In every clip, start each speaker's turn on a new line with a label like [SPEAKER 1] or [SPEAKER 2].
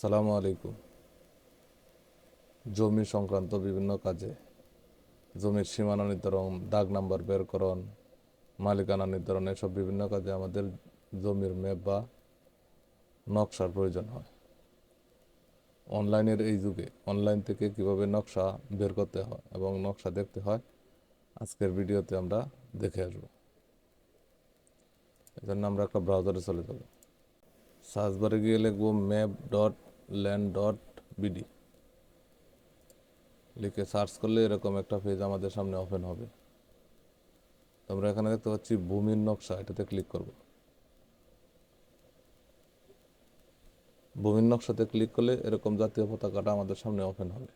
[SPEAKER 1] আসসালামু আলাইকুম। জমি সংক্রান্ত বিভিন্ন কাজে জমির সীমানা নির্ধারণ, দাগ নাম্বার বেরকরণ মালিকানা নির্ধারণ, এসব বিভিন্ন কাজে আমাদের জমির ম্যাপ বা নকশার প্রয়োজন হয়। অনলাইনের এই যুগে অনলাইন থেকে কীভাবে নকশা বের করতে হয় এবং নকশা দেখতে হয়, আজকের ভিডিওতে আমরা দেখে আসব। এজন্য আমরা একটা ব্রাউজারে চলে যাব। সার্চ বারে গিয়ে লিখব map dot land dot BD লিখে সার্চ করলে এরকম একটা পেজ আমাদের সামনে ওপেন হবে। আমরা এখানে দেখতে পাচ্ছি ভূমির নকশা, এটাতে ক্লিক করব। ভূমির নকশাতে ক্লিক করলে এরকম জাতীয় পতাকাটা আমাদের সামনে ওপেন হবে।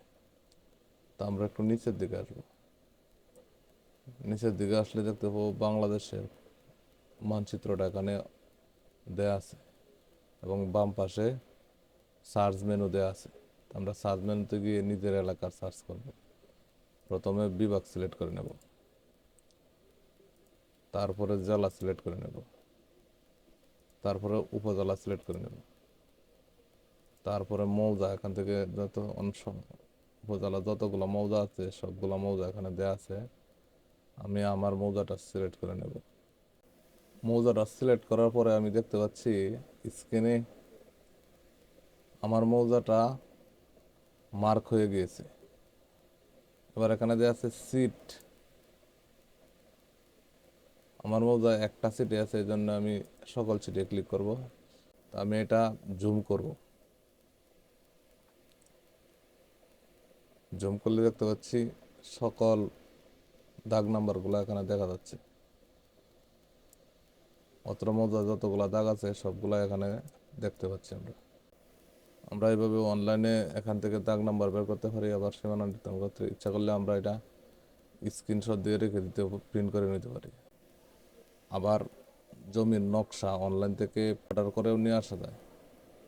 [SPEAKER 1] তা আমরা একটু নিচের দিকে আসব। নিচের দিকে আসলে দেখতে পাবো বাংলাদেশের মানচিত্রটা এখানে দেয়া আছে এবং বাম পাশে সার্চ মেনু দেওয়া আছে। আমরা সার্চ মেনুতে গিয়ে নিজের এলাকার সার্চ করব। প্রথমে বিভাগ সিলেক্ট করে নেব। তারপরে জেলা সিলেক্ট করে নেব। তারপরে উপজেলা সিলেক্ট করে নেব। তারপরে মৌজা, এখান থেকে যত অংশ, উপজেলা যতগুলো মৌজা আছে, সবগুলো মৌজা এখানে দেওয়া আছে। আমি আমার মৌজাটা সিলেক্ট করে নেব। মৌজাটা সিলেক্ট করার পরে আমি দেখতে পাচ্ছি স্ক্রিনে আমার মৌজাটা মার্ক হয়ে গিয়েছে। এবার এখানে যে আছে সিট। আমার মৌজা একটা সিটে আছে, এই জন্য আমি সকল সিটে ক্লিক করব। তা আমি এটা জুম করব। জুম করলে দেখতে পাচ্ছি সকল দাগ নাম্বারগুলো এখানে দেখা যাচ্ছে। অত্র মৌজা যতগুলা দাগ আছে, সবগুলা এখানে দেখতে পাচ্ছি আমরা। আমরা এইভাবে অনলাইনে এখান থেকে দাগ নাম্বার বের করতে পারি, আবার সীমানা নির্ধারণ করতে ইচ্ছা করলে আমরা এটা স্ক্রিনশট দিয়ে রেখে দিতে প্রিন্ট করে নিতে পারি। আবার জমির নকশা অনলাইন থেকে অর্ডার করেও নিয়ে আসা যায়।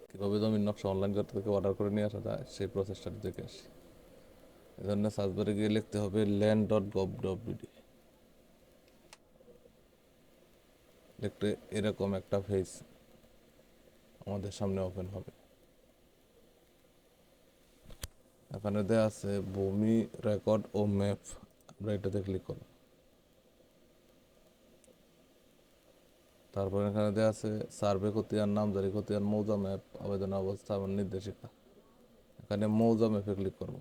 [SPEAKER 1] কীভাবে জমির নকশা অনলাইন করতে থেকে অর্ডার করে নিয়ে আসা যায়, সেই প্রসেসটা দেখে আসি। এই জন্য সার্চবারে গিয়ে লিখতে হবে land dot gov dot BD লিখতে এরকম একটা ফেস আমাদের সামনে ওপেন হবে। এখানে দেওয়া আছে ভূমি রেকর্ড ও ম্যাপ আমরা এটাতে ক্লিক করব। তারপর এখানে দেওয়া আছে সার্ভে খতিয়ান, নামজারি খতিয়ান, মৌজা ম্যাপ আবেদন অবস্থা, এবং নির্দেশিকা। এখানে মৌজা ম্যাপে ক্লিক করব।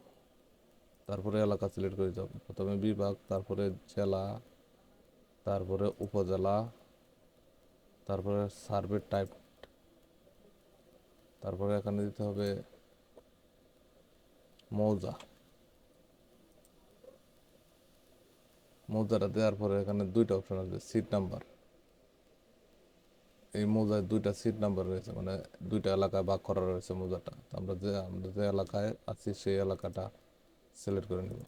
[SPEAKER 1] তারপরে এলাকা সিলেক্ট করে যাব। প্রথমে বিভাগ, তারপরে জেলা, তারপরে উপজেলা, তারপরে সার্ভে টাইপ তারপরে এখানে দিতে হবে মৌজা। মৌজাটা দেওয়ার পরে এখানে দুইটা অপশন আছে সিট নাম্বার এই মৌজায় দুইটা সিট নাম্বার রয়েছে মানে দুইটা এলাকায় ভাগ করা রয়েছে মৌজাটা। আমরা যে আমরা যে এলাকায় আছি, সেই এলাকাটা সিলেক্ট করে নেব।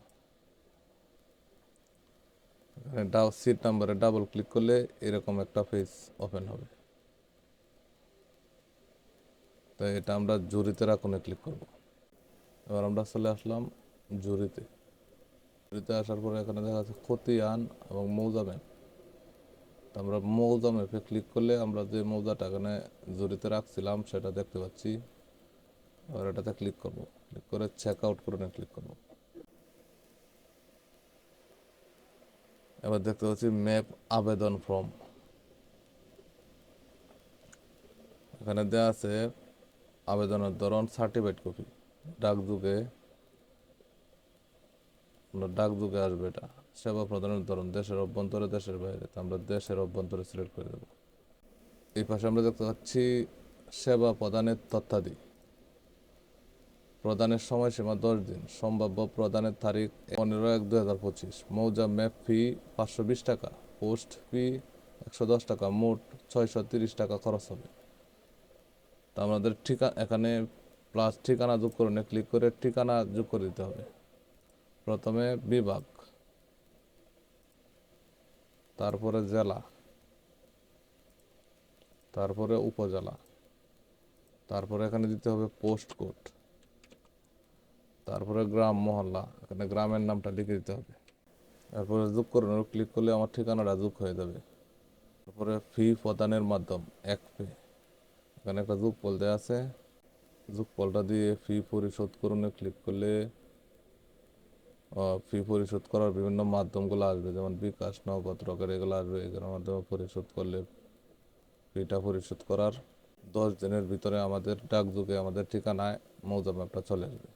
[SPEAKER 1] ডাও সিট নাম্বারে ডাবল ক্লিক করলে এরকম একটা পেজ ওপেন হবে। তো এটা আমরা জুরিতে রাখুনে ক্লিক করব। এবার আমরা চলে আসলাম জুরিতে। জুরিতে আসার পরে এখানে দেখা যাচ্ছে খতিয়ান এবং মৌজা তো আমরা মৌজা ম্যাপে ক্লিক করলে আমরা যে মৌজাটা এখানে জুরিতে রাখছিলাম সেটা দেখতে পাচ্ছি। এবার এটাতে ক্লিক করব। ক্লিক করে চেক আউট করে ক্লিক করব। এবার দেখতে পাচ্ছি ম্যাপ আবেদন ফর্ম এখানে দেওয়া আছে আবেদনের ধরন সার্টিফাইড কপি ডাক যুগে ডাক যুগে আসবে এটা। সেবা প্রদানের ধরন দেশের অভ্যন্তরে, দেশের বাইরে। আমরা দেশের অভ্যন্তরে সিলেক্ট করে দেব। এই পাশে আমরা দেখতে পাচ্ছি সেবা প্রদানের তথ্যাদি। প্রদানের সময়সীমা দশ দিন। সম্ভাব্য প্রদানের তারিখ পনেরো এক দুই হাজার পঁচিশ। মৌজা ম্যাপ ফি পাঁচশো বিশ টাকা। পোস্ট ফি একশো দশ টাকা। মোট ছয়শো তিরিশ টাকা খরচ হবে। তা আমাদের ঠিকানা এখানে প্লাস ঠিকানা যোগ করে ক্লিক করে ঠিকানা যোগ করে দিতে হবে। প্রথমে বিভাগ, তারপরে জেলা, তারপরে উপজেলা, তারপরে এখানে দিতে হবে পোস্ট কোড তারপরে গ্রাম মহল্লা, এখানে গ্রামের নামটা লিখে দিতে হবে। তারপরে যোগ করে ক্লিক করলে আমার ঠিকানাটা যোগ হয়ে যাবে। তারপরে ফি প্রদানের মাধ্যম, এক পে এখানে একটা যোগ বলতে আছে। যোগফলটা দিয়ে ফি পরিশোধ করুনে ক্লিক করলে ফি পরিশোধ করার বিভিন্ন মাধ্যমগুলো আসবে। যেমন বিকাশ, নগদ রকের এগুলো আসবে। এগুলোর মাধ্যমে পরিশোধ করলে ফিটা পরিশোধ করার দশ দিনের ভিতরে আমাদের ডাকযোগে আমাদের ঠিকানায় মৌজা ম্যাপটা চলে আসবে।